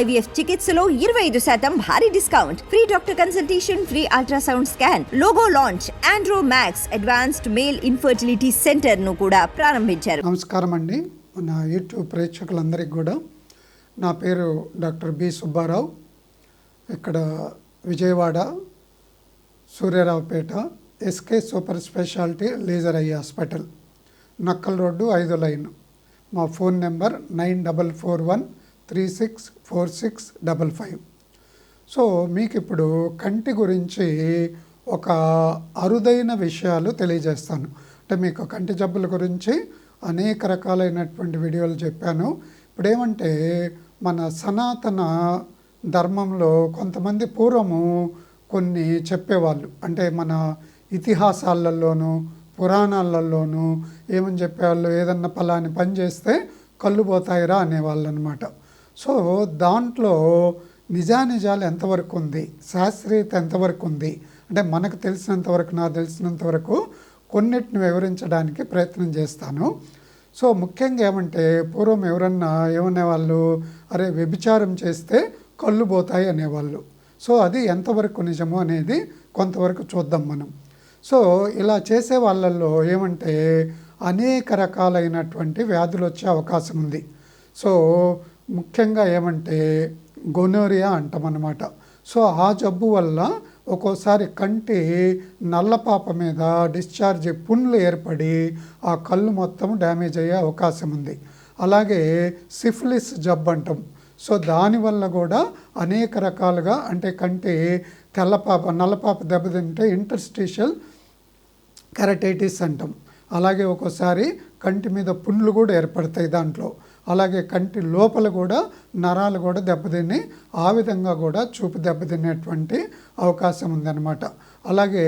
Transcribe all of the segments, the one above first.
IVF చికిత్సలో ఇరవై ఐదు శాతం భారీ discount. Free doctor consultation free ultrasound scan logo launch Andro Max advanced male infertility సెంటర్ను కూడా ప్రారంభించారు. నమస్కారం అండి. మన యూట్యూబ్ ప్రేక్షకులందరికీ కూడా నా పేరు డాక్టర్ బి సుబ్బారావు. ఇక్కడ Vijayawada Suryaraopeta SK super speciality laser eye hospital. Nakkal road ఐదో లైన్. మా phone number nine double four one three six four six double five. So మీకు ఇప్పుడు కంటి గురించి ఒక అరుదైన విషయాలు తెలియజేస్తాను. అంటే మీకు కంటి జబ్బుల గురించి అనేక రకాలైనటువంటి వీడియోలు చెప్పాను. ఇప్పుడు ఏమంటే మన సనాతన ధర్మంలో కొంతమంది పూర్వము కొన్ని చెప్పేవాళ్ళు. అంటే మన ఇతిహాసాలలోనూ పురాణాలలోనూ ఏమని చెప్పేవాళ్ళు? ఏదన్నా పలాని పని చేస్తే కళ్ళు పోతాయిరా అనేవాళ్ళు అనమాట సో దాంట్లో నిజానిజాలు ఎంతవరకు ఉంది? శాస్త్రీయత ఎంతవరకు ఉంది? అంటే మనకు తెలిసినంతవరకు నాకు తెలిసినంతవరకు కొన్నిటిని వివరించడానికి ప్రయత్నం చేస్తాను. సో ముఖ్యంగా ఏమంటే పూర్వం ఎవరన్నా ఏమనేవాళ్ళు అరే వ్యభిచారం చేస్తే కళ్ళు పోతాయి అనేవాళ్ళు. సో అది ఎంతవరకు నిజమో అనేది కొంతవరకు చూద్దాం మనం. సో ఇలా చేసే వాళ్ళల్లో ఏమంటే అనేక రకాలైనటువంటి వ్యాధులు వచ్చే అవకాశం ఉంది. సో ముఖ్యంగా ఏమంటే గొనోరియా అంటామన్నమాట. సో ఆ జబ్బు వల్ల ఒక్కోసారి కంటి నల్లపాప మీద డిశ్చార్జ్ పుండ్లు ఏర్పడి ఆ కళ్ళు మొత్తం డ్యామేజ్ అయ్యే అవకాశం ఉంది. అలాగే సిఫిలిస్ జబ్బు అంటాం. సో దానివల్ల కూడా అనేక రకాలుగా అంటే కంటి తెల్లపాప నల్లపాప దెబ్బతింటే ఇంటర్స్టిషియల్ కెరటైటిస్ అంటాం. అలాగే ఒక్కోసారి కంటి మీద పుండ్లు కూడా ఏర్పడతాయి దాంట్లో. అలాగే కంటి లోపల కూడా నరాలు కూడా దెబ్బతిని ఆ విధంగా కూడా చూపు దెబ్బతినేటువంటి అవకాశం ఉందన్నమాట. అలాగే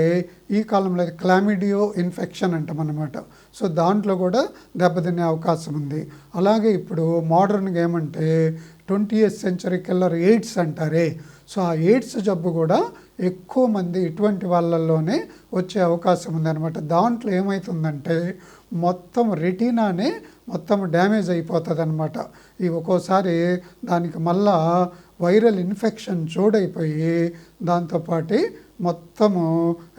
ఈ కాలంలో క్లామిడియో ఇన్ఫెక్షన్ అంటామన్నమాట. సో దాంట్లో కూడా దెబ్బతినే అవకాశం ఉంది. అలాగే ఇప్పుడు మోడర్న్గా ఏమంటే twenty eighth century killer AIDS అంటారే. సో ఆ ఎయిడ్స్ జబ్బు కూడా ఎక్కువ మంది ఇటువంటి వాళ్ళల్లోనే వచ్చే అవకాశం ఉందన్నమాట. దాంట్లో ఏమవుతుందంటే మొత్తం రెటీనానే మొత్తం డ్యామేజ్ అయిపోతుంది అనమాట ఈ ఒక్కోసారి దానికి మళ్ళా వైరల్ ఇన్ఫెక్షన్ చోడైపోయి దాంతోపాటి మొత్తము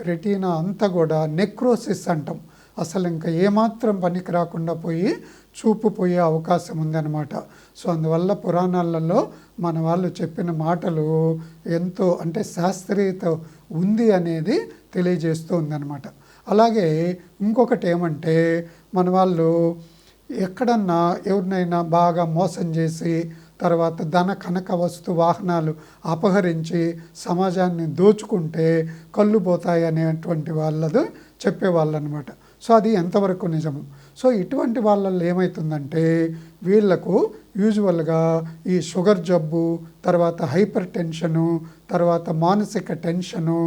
రెటీనా అంతా కూడా నెక్రోసిస్ అంటాం. అసలు ఇంకా ఏమాత్రం పనికి రాకుండా పోయి చూపు పోయే అవకాశం ఉందన్నమాట. సో అందువల్ల పురాణాలలో మన వాళ్ళు చెప్పిన మాటలు ఎంతో అంటే శాస్త్రీయత ఉంది అనేది తెలియజేస్తూ ఉందన్నమాట. అలాగే ఇంకొకటి ఏమంటే మన వాళ్ళు ఎక్కడన్నా ఎవరినైనా బాగా మోసం చేసి తర్వాత ధన కనక వస్తు వాహనాలు అపహరించి సమాజాన్ని దోచుకుంటే కళ్ళు పోతాయి అనేటువంటి వాళ్ళది చెప్పేవాళ్ళు అనమాట సో అది ఎంతవరకు నిజము? సో ఇటువంటి వాళ్ళల్లో ఏమవుతుందంటే వీళ్ళకు యూజువల్గా ఈ షుగర్ జబ్బు తర్వాత హైపర్ టెన్షను తర్వాత మానసిక టెన్షను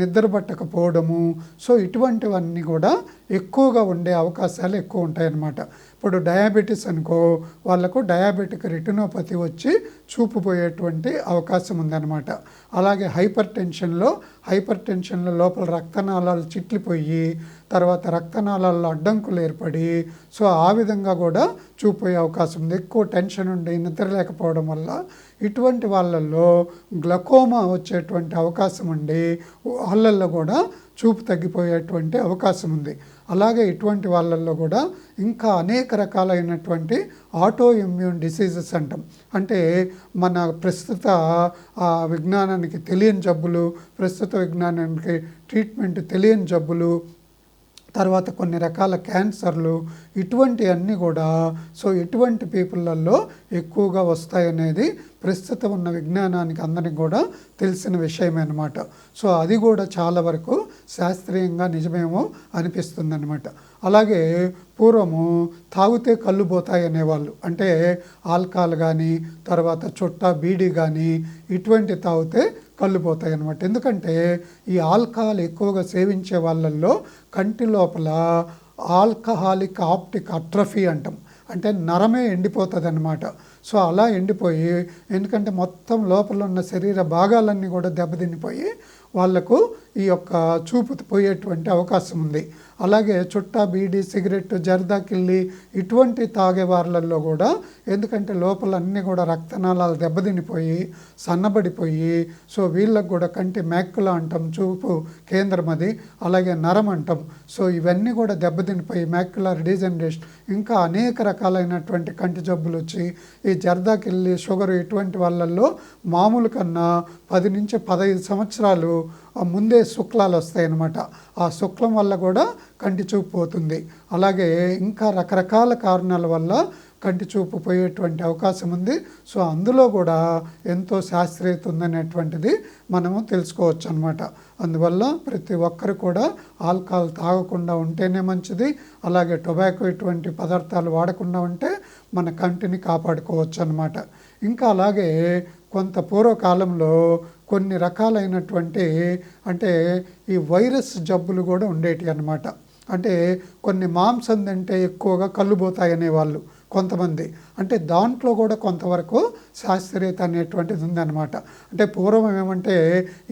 నిద్రపట్టకపోవడము సో ఇటువంటివన్నీ కూడా ఎక్కువగా ఉండే అవకాశాలు ఎక్కువ ఉంటాయన్నమాట. ఇప్పుడు డయాబెటీస్ అనుకో వాళ్ళకు డయాబెటిక్ రెటినోపతి వచ్చి చూపుపోయేటువంటి అవకాశం ఉందన్నమాట. అలాగే హైపర్ టెన్షన్లో హైపర్ టెన్షన్లో లోపల రక్తనాళాలు చిట్లిపోయి తర్వాత రక్తనాళాల్లో అడ్డంకులు ఏర్పడి సో ఆ విధంగా కూడా చూపోయే అవకాశం ఉంది. ఎక్కువ టెన్షన్ ఉండి నిద్ర లేకపోవడం వల్ల ఇటువంటి వాళ్ళల్లో గ్లకోమా వచ్చేటువంటి అవకాశం ఉండి వాళ్ళల్లో కూడా చూపు తగ్గిపోయేటువంటి అవకాశం ఉంది. అలాగే ఇటువంటి వాళ్ళల్లో కూడా ఇంకా అనేక రకాలైనటువంటి ఆటో ఇమ్యూన్ డిసీజెస్ అంటాం. అంటే మన ప్రస్తుత విజ్ఞానానికి తెలియని జబ్బులు ప్రస్తుత విజ్ఞానానికి ట్రీట్మెంట్ తెలియని జబ్బులు తర్వాత కొన్ని రకాల క్యాన్సర్లు ఇటువంటి అన్నీ కూడా సో ఇటువంటి పీపుల్లలో ఎక్కువగా వస్తాయనేది ప్రస్తుతం ఉన్న విజ్ఞానానికి అందరికి కూడా తెలిసిన విషయమే అనమాట సో అది కూడా చాలా వరకు శాస్త్రీయంగా నిజమేమో అనిపిస్తుంది అనమాట అలాగే పూర్వము తాగితే కళ్ళు పోతాయి అనేవాళ్ళు. అంటే ఆల్కహాల్ కానీ తర్వాత చుట్ట బీడీ కానీ ఇటువంటి తాగితే కళ్ళు పోతాయి అనమాట ఎందుకంటే ఈ ఆల్కహాల్ ఎక్కువగా సేవించే వాళ్ళల్లో కంటి లోపల ఆల్కహాలిక్ ఆప్టిక్ అట్రఫీ అంటాం. అంటే నరమే ఎండిపోతుంది అనమాట సో అలా ఎండిపోయి ఎందుకంటే మొత్తం లోపల ఉన్న శరీర భాగాలన్నీ కూడా దెబ్బతినిపోయి వాళ్ళకు ఈ యొక్క చూపు పోయేటువంటి అవకాశం ఉంది. అలాగే చుట్టా బీడి సిగరెట్ జర్దా కిల్లి ఇటువంటి తాగే కూడా ఎందుకంటే లోపల అన్నీ కూడా రక్తనాళాలు దెబ్బతినిపోయి సన్నబడిపోయి సో వీళ్ళకు కూడా కంటి మ్యాక్కులా అంటాం చూపు కేంద్రం అది అలాగే నరం అంటాం. సో ఇవన్నీ కూడా దెబ్బతినిపోయి మ్యాక్యులర్ డీజనరేషన్ ఇంకా అనేక రకాలైనటువంటి కంటి జబ్బులు వచ్చి ఈ జర్దాకిల్లి షుగర్ ఇటువంటి వాళ్ళల్లో మామూలు కన్నా పది నుంచి పదహైదు సంవత్సరాలు ఆ ముందే శుక్లాలు వస్తాయన్నమాట. ఆ శుక్లం వల్ల కూడా కంటి చూపు పోతుంది. అలాగే ఇంకా రకరకాల కారణాల వల్ల కంటి చూపు పోయేటువంటి అవకాశం ఉంది. సో అందులో కూడా ఎంతో శాస్త్రీయత ఉందనేటువంటిది మనము తెలుసుకోవచ్చు అనమాట అందువల్ల ప్రతి ఒక్కరు కూడా ఆల్కహాల్ తాగకుండా ఉంటేనే మంచిది. అలాగే టొబాకో ఇటువంటి పదార్థాలు వాడకుండా ఉంటే మన కంటిని కాపాడుకోవచ్చు అనమాట ఇంకా అలాగే కొంత పూర్వకాలంలో కొన్ని రకాలైనటువంటి అంటే ఈ వైరస్ జబ్బులు కూడా ఉండేటి అన్నమాట. అంటే కొన్ని మాంసం తింటే ఎక్కువగా కళ్ళు పోతాయి అనేవాళ్ళు. కొంతమంది. అంటే దాంట్లో కూడా కొంతవరకు శాస్త్రీయత అనేటువంటిది ఉందన్నమాట. అంటే పూర్వం ఏమంటే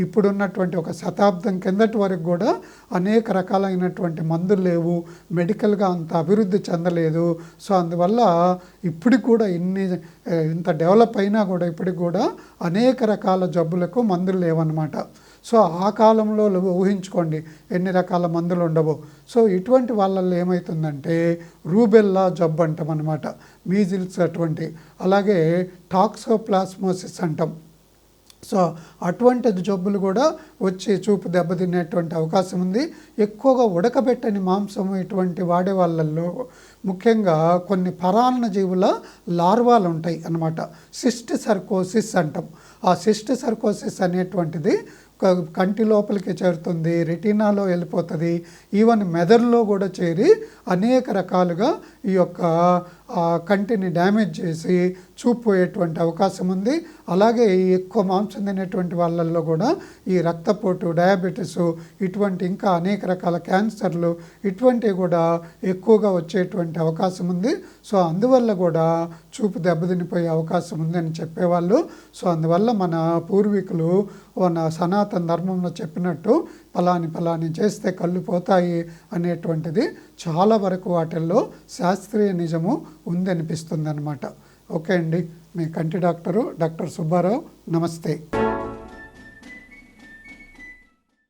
ఇప్పుడున్నటువంటి ఒక శతాబ్దం కిందటి వరకు కూడా అనేక రకాలైనటువంటి మందులు లేవు. మెడికల్గా అంత అభివృద్ధి చెందలేదు. సో అందువల్ల ఇప్పటికి కూడా ఇన్ని ఇంత డెవలప్ అయినా కూడా ఇప్పటికి కూడా అనేక రకాల జబ్బులకు మందులు లేవన్నమాట. సో ఆ కాలంలో ఊహించుకోండి ఎన్ని రకాల మందులు ఉండవో. సో ఇటువంటి వాళ్ళల్లో ఏమవుతుందంటే రూబెల్లా జబ్బు అంటాం అనమాట మీజిల్స్ అటువంటి అలాగే టాక్సోప్లాస్మోసిస్ అంటాం. సో అటువంటి జబ్బులు కూడా వచ్చి చూపు దెబ్బతినేటువంటి అవకాశం ఉంది. ఎక్కువగా ఉడకబెట్టని మాంసం ఇటువంటి వాడే వాళ్ళల్లో ముఖ్యంగా కొన్ని పరాన్న జీవుల లార్వాలు ఉంటాయి అన్నమాట సిస్ట్ సర్కోసిస్ అంటాం. ఆ సిస్ట్ సర్కోసిస్ అనేటువంటిది కంటి లోపలికి చేరుతుంది రెటీనాలో వెళ్ళిపోతుంది ఈవెన్ మెదడులో కూడా చేరి అనేక రకాలుగా ఈ యొక్క కంటిని డ్యామేజ్ చేసి చూపు పోయేటువంటి అవకాశం ఉంది. అలాగే ఎక్కువ మాంసం తినేటువంటి వాళ్ళల్లో కూడా ఈ రక్తపోటు డయాబెటీస్ ఇటువంటి ఇంకా అనేక రకాల క్యాన్సర్లు ఇటువంటివి కూడా ఎక్కువగా వచ్చేటువంటి అవకాశం ఉంది. సో అందువల్ల కూడా చూపు దెబ్బతినిపోయే అవకాశం ఉందని చెప్పేవాళ్ళు. సో అందువల్ల మన పూర్వీకులు మన సనాతన ధర్మంలో చెప్పినట్టు పలాని పలాని చేస్తే కళ్ళు పోతాయి అనేటువంటిది చాలా వరకు వాటిల్లో శాస్త్రీయ నిజము ఉందనిపిస్తుంది అనమాట ఓకే అండి. మీ కంటి డాక్టరు డాక్టర్ సుబ్బారావు నమస్తే.